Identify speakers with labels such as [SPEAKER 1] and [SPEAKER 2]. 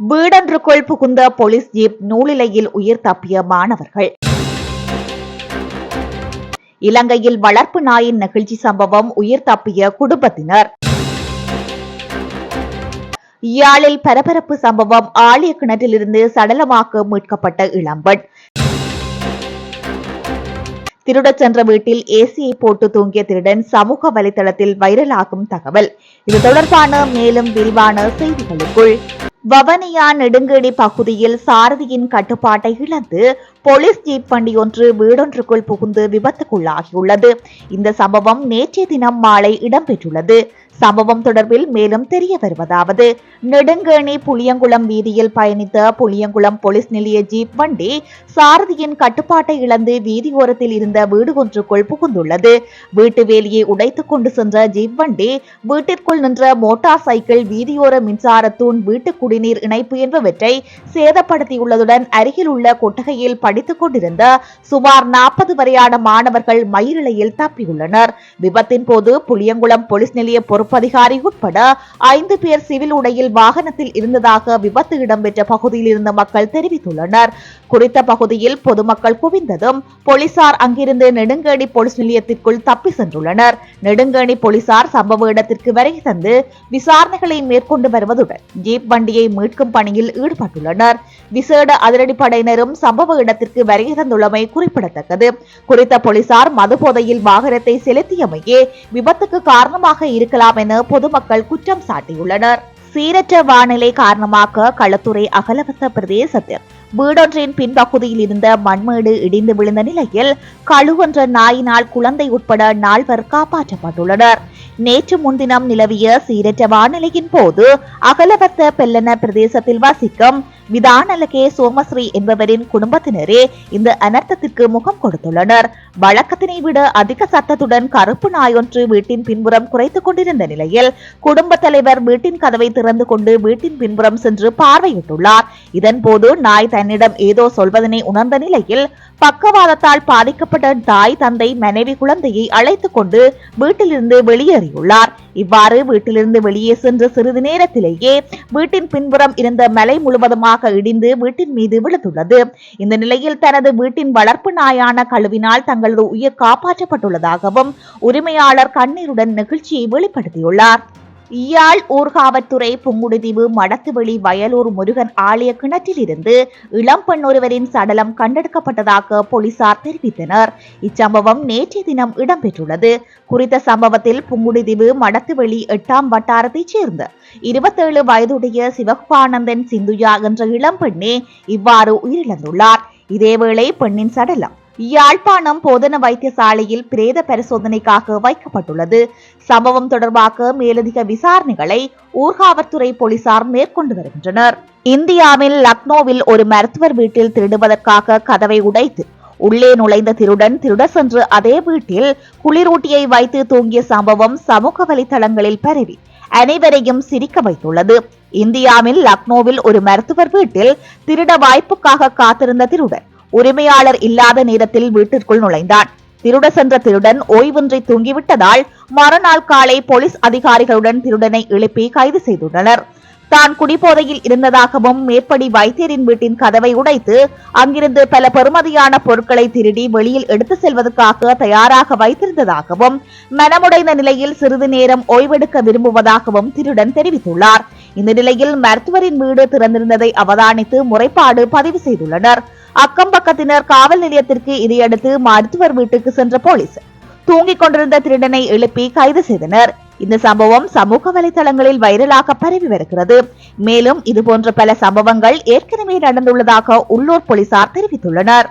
[SPEAKER 1] வீடொன்றுக்குள் புகுந்த police jeep நூலிலையில் உயிர் தப்பிய மாணவர்கள். இலங்கையில் வளர்ப்பு நாயின் நெகிழ்ச்சி சம்பவம் உயிர் தப்பிய குடும்பத்தினர். யாழில் பரபரப்பு சம்பவம் ஆலய கிணற்றிலிருந்து சடலமாக மீட்கப்பட்ட இளம்பெண். திருடச் சென்ற வீட்டில் ஏசியை போட்டு தூங்கிய திருடன் சமூக வலைதளத்தில் வைரலாகும் தகவல். இது தொடர்பான மேலும் விரிவான செய்திகளுக்குள். வவனியா நெடுங்கேடி பகுதியில் சாரதியின் கட்டுப்பாட்டை இழந்து போலீஸ் ஜீப் வண்டி ஒன்று வீடொன்றுக்குள் புகுந்து விபத்துக்குள்ளாகியுள்ளது. இந்த சம்பவம் நேற்றைய தினம் மாலை இடம்பெற்றுள்ளது. சம்பவம் தொடர்பில் மேலும் தெரிய வருவதாவது. நெடுங்கேணி புளியங்குளம் வீதியில் பயணித்த புளியங்குளம் போலீஸ் நிலைய ஜீப் வண்டி சாரதியின் கட்டுப்பாட்டை இழந்து வீதியோரத்தில் இருந்த வீடு ஒன்றுக்குள் புகுந்துள்ளது. வீட்டு வேலியை உடைத்துக் கொண்டு சென்ற ஜீப் வண்டி வீட்டிற்குள் நின்ற மோட்டார் சைக்கிள் வீதியோர மின்சார தூண் வீட்டு குடிநீர் இணைப்பு என்பவற்றை சேதப்படுத்தியுள்ளதுடன் அருகில் உள்ள கொட்டகையில் படித்துக் கொண்டிருந்த சுமார் நாற்பது வரையான மாணவர்கள் மயிரிழையில் தப்பியுள்ளனர். விபத்தின் போது புளியங்குளம் போலீஸ் நிலைய பொறுப்பதிகாரி உட்பட ஐந்து பேர் சிவில் உடையில் வாகனத்தில் இருந்ததாக விபத்து இடம்பெற்ற பகுதியில் இருந்த மக்கள் தெரிவித்துள்ளனர். குறித்த பகுதியில் பொதுமக்கள் குவிந்ததும் போலீசார் அங்கிருந்து நெடுங்கேணி போலீஸ் நிலையத்திற்குள் தப்பி சென்றுள்ளனர். நெடுங்கேணி போலீசார் சம்பவ இடத்திற்கு வருகை தந்து விசாரணைகளை மேற்கொண்டு வருவதுடன் ஜீப் வண்டியை மீட்கும் பணியில் ஈடுபட்டுள்ளனர். விசேட அதிரடிப்படையினரும் சம்பவ இடத்திற்கு வருகை தந்துள்ளமை குறிப்பிடத்தக்கது. குறித்த போலீசார் மதுபோதையில் வாகனத்தை செலுத்தியமையே விபத்துக்கு காரணமாக இருக்கலாம் என பொதுமக்கள் குற்றம் சாட்டியுள்ளனர். சீரற்ற வானிலை காரணமாக களத்துறை அகலவச பிரதேசத்தில் வீடொன்றின் பின்பகுதியில் இருந்த மண்மேடு இடிந்து விழுந்த நிலையில் கழுவென்ற நாயினால் குழந்தை உட்பட நால்வர் காப்பாற்றப்பட்டுள்ளனர். நேற்று முன்தினம் நிலவிய சீரற்ற வானிலையின் போது அகலவத்த பெல்லன பிரதேசத்தில் வசிக்கும் விதானலகே சோமஸ்ரீ என்பவரின் குடும்பத்தினரே இந்த அனர்த்தத்திற்கு முகம் கொடுத்துள்ளனர். வழக்கத்தினை விட அதிக சத்தத்துடன் கருப்பு நாயொன்று வீட்டின் பின்புறம் குறைத்துக் கொண்டிருந்த நிலையில் குடும்ப தலைவர் வீட்டின் கதவை திறந்து கொண்டு வீட்டின் பின்புறம் சென்று பார்வையிட்டுள்ளார். இதன்போது நாய் தன்னிடம் ஏதோ சொல்வதனை உணர்ந்த நிலையில் பக்கவாதத்தால் பாதிக்கப்பட்ட தாய் தந்தை மனைவி குழந்தையை அழைத்துக் கொண்டு வீட்டிலிருந்து வெளியேறியுள்ளார். இவ்வாறு வீட்டிலிருந்து வெளியே சென்ற சிறிது நேரத்திலேயே வீட்டின் பின்புறம் இருந்த மலை முழுவதுமாக இடிந்து வீட்டின் மீது விழுந்துள்ளது. இந்த நிலையில் தனது வீட்டின் வளர்ப்பு நாயான கழுவினால் தங்களது உயிர் காப்பாற்றப்பட்டுள்ளதாகவும் உரிமையாளர் கண்ணீருடன் நெகிழ்ச்சியை வெளிப்படுத்தியுள்ளார். இயாழ் ஊர்காவத்துறை புங்குடுதீவு மடத்துவெளி வயலூர் முருகன் ஆலய கிணற்றிலிருந்து இளம் பெண் ஒருவரின் சடலம் கண்டெடுக்கப்பட்டதாக போலீசார் தெரிவித்தனர். இச்சம்பவம் நேற்றைய தினம் இடம்பெற்றுள்ளது. குறித்த சம்பவத்தில் புங்குடுதீவு மடத்துவெளி எட்டாம் வட்டாரத்தைச் சேர்ந்த இருபத்தேழு வயதுடைய சிவகுபானந்தன் சிந்துயா என்ற இளம்பெண்ணே இவ்வாறு உயிரிழந்துள்ளார். இதேவேளை பெண்ணின் சடலம் யாழ்ப்பாணம் போதன வைத்தியசாலையில் பிரேத பரிசோதனைக்காக வைக்கப்பட்டுள்ளது. சம்பவம் தொடர்பாக மேலதிக விசாரணைகளை ஊர்காவற்துறை போலீசார் மேற்கொண்டு வருகின்றனர். இந்தியாவில் லக்னோவில் ஒரு மருத்துவர் வீட்டில் திருடுவதற்காக கதவை உடைத்து உள்ளே நுழைந்த திருடன் திருட சென்று அதே வீட்டில் குளிரூட்டியை வைத்து தூங்கிய சம்பவம் சமூக வலைதளங்களில் பரவி அனைவரையும் சிரிக்க வைத்துள்ளது. இந்தியாவில் லக்னோவில் ஒரு மருத்துவர் வீட்டில் திருட வாய்ப்புக்காக காத்திருந்த திருடன் உரிமையாளர் இல்லாத நேரத்தில் வீட்டிற்குள் நுழைந்தான். திருட சென்ற திருடன் ஓய்வின்றி தூங்கிவிட்டதால் மறுநாள் காலை போலீஸ் அதிகாரிகளுடன் திருடனை எழுப்பி கைது செய்துள்ளனர். தான் குடிபோதையில் இருந்ததாகவும் மேற்படி வைத்தியரின் வீட்டின் கதவை உடைத்து அங்கிருந்து பல பெறுமதியான பொருட்களை திருடி வெளியில் எடுத்து செல்வதற்காக தயாராக வைத்திருந்ததாகவும் மனமுடைந்த நிலையில் சிறிது நேரம் ஓய்வெடுக்க விரும்புவதாகவும் திருடன் தெரிவித்துள்ளார். இந்த நிலையில் மருத்துவரின் வீடு திறந்திருந்ததை அவதானித்து முறைப்பாடு பதிவு செய்துள்ளனர். அக்கம் பக்கத்தினர் காவல் நிலையத்திற்கு இதையடுத்து மருத்துவர் வீட்டுக்கு சென்ற போலீஸ். தூங்கிக் கொண்டிருந்த திருடனை எழுப்பி கைது செய்தனர். இந்த சம்பவம் சமூக வலைதளங்களில் வைரலாக பரவி வருகிறது. மேலும் இதுபோன்ற பல சம்பவங்கள் ஏற்கனவே நடந்துள்ளதாக உள்ளூர் போலீசார் தெரிவித்துள்ளனர்.